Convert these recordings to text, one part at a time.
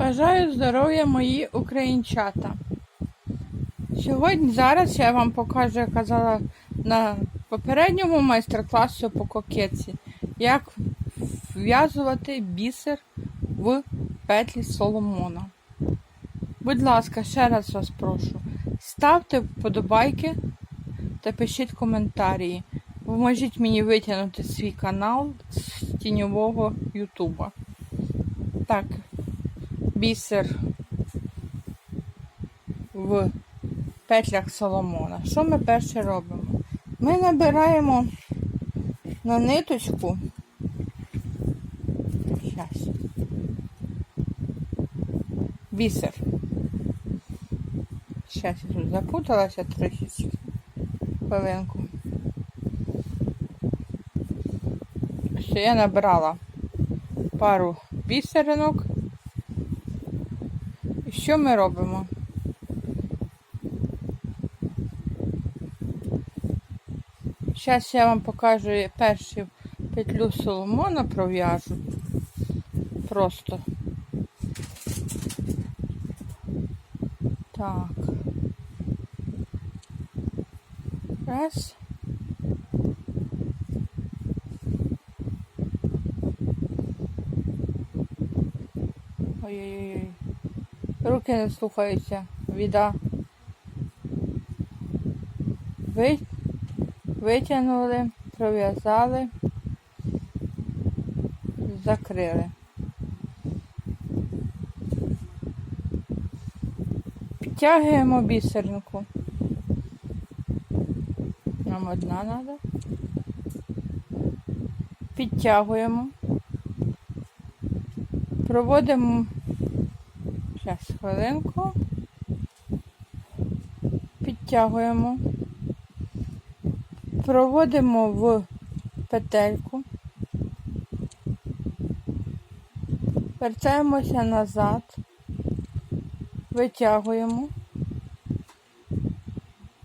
Бажаю здоров'я мої українчата. Сьогодні зараз я вам покажу, я казала на попередньому майстер-класу по кокетці, як вв'язувати бісер в петлі Соломона. Будь ласка, ще раз вас прошу, ставте вподобайки та пишіть коментарі. Поможіть мені витягнути свій канал з тіньового Ютуба. Так, бісер в петлях Соломона. Що ми перше робимо? Ми набираємо на ниточку. Щас. Бісер. Щас я тут запуталася трохи. Хвилинку. Що я набрала пару бісеринок. Що ми робимо? Зараз я вам покажу першу петлю Соломона пров'яжу. Просто. Так. Раз. Руки не слухаються. Віда. Ви... Витягнули, пров'язали, закрили. Підтягуємо бісеринку. Нам одна треба. Підтягуємо. Проводимо Зараз хвилинку. Підтягуємо. Проводимо в петельку. Вертаємося назад. Витягуємо.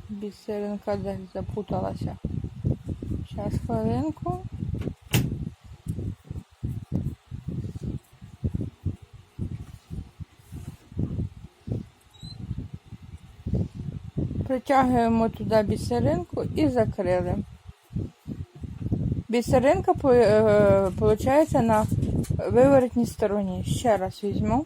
Бісеринка десь запуталася. Зараз хвилинку. Притягуємо туди бісеринку і закрили. Бісеринка виходить на виворотній стороні. Ще раз візьму.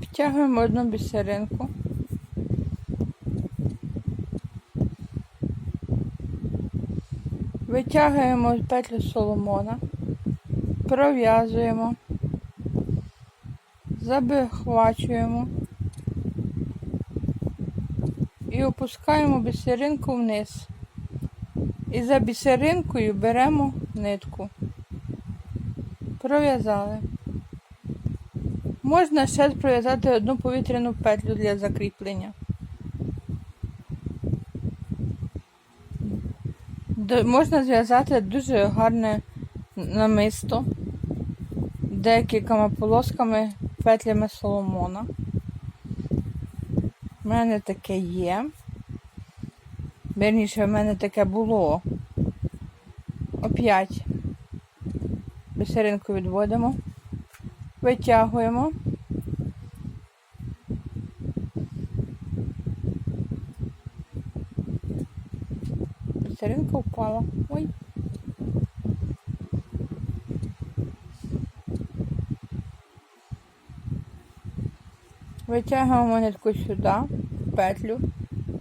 Підтягуємо одну бісеринку. Витягуємо петлю соломона пров'язуємо, забихвачуємо і опускаємо бісеринку вниз. І за бісеринкою беремо нитку. Пров'язали. Можна ще пров'язати одну повітряну петлю для закріплення. Можна зв'язати дуже гарне намисто декількома полосками петлями соломона. У мене таке є. Верніше, в мене таке було. Оп'ять бісеринку відводимо, витягуємо. Бісеринка впала. Ой. Витягуємо нитку сюди, в петлю,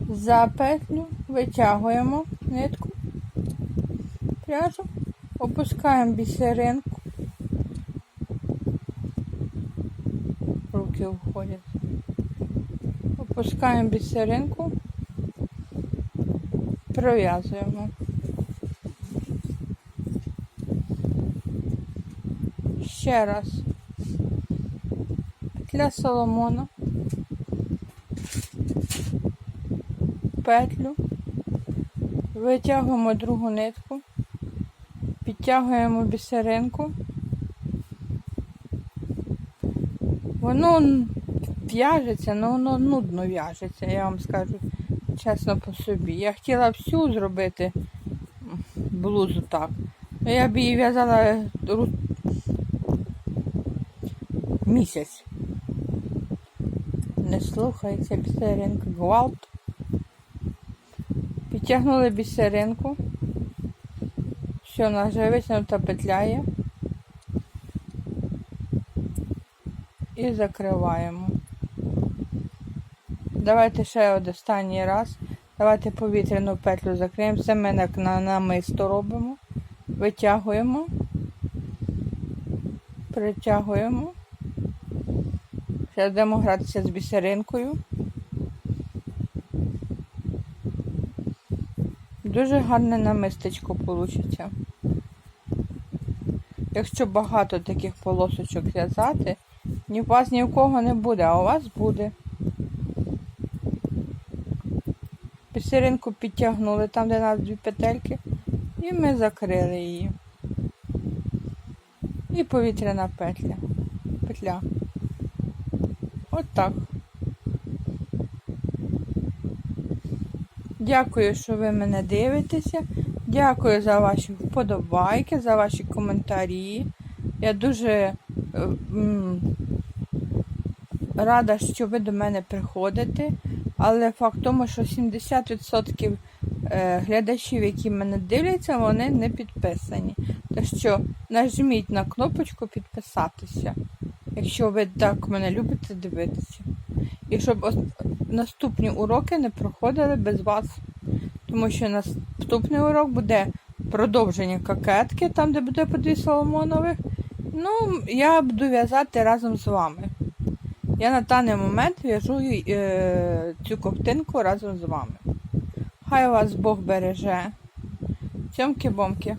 за петлю витягуємо нитку, пряжу, опускаємо бісеринку, руки входять, опускаємо бісеринку, пров'язуємо. Ще раз. Петля соломона, петлю, витягуємо другу нитку, підтягуємо бісеринку. Воно в'яжеться, але воно нудно в'яжеться, я вам скажу чесно по собі. Я хотіла всю зробити блузу так. Ну, Я б її в'язала місяць. Не слухається бісеринка. Гвалт. Підтягнули бісеринку. Все, вона вже витягнута петля є. І закриваємо. Давайте ще останній раз. Давайте повітряну петлю закриємо. Це ми на намисто робимо. Витягуємо. Притягуємо. Зараз будемо гратися з бісеринкою. Дуже гарне намистечко вийде. Якщо багато таких полосочок в'язати, ні у вас ні у кого не буде, а у вас буде. Бісеринку підтягнули там, де нас дві петельки, і ми закрили її. І повітряна петля. Петля. От так. Дякую, що ви мене дивитеся. Дякую за ваші вподобайки, за ваші коментарі. Я дуже е, рада, що ви до мене приходите. Але факт в тому, що 70% е, глядачів, які мене дивляться, вони не підписані. Так що нажміть на кнопочку підписатися, якщо ви так мене любите дивитися. І щоб наступні уроки не проходили без вас. Тому що наступний урок буде продовження кокетки, там, де буде по дві Соломонових. Ну, я буду в'язати разом з вами. Я на даний момент в'яжу е, цю ковтинку разом з вами. Хай вас Бог береже. Цьомки-бомки.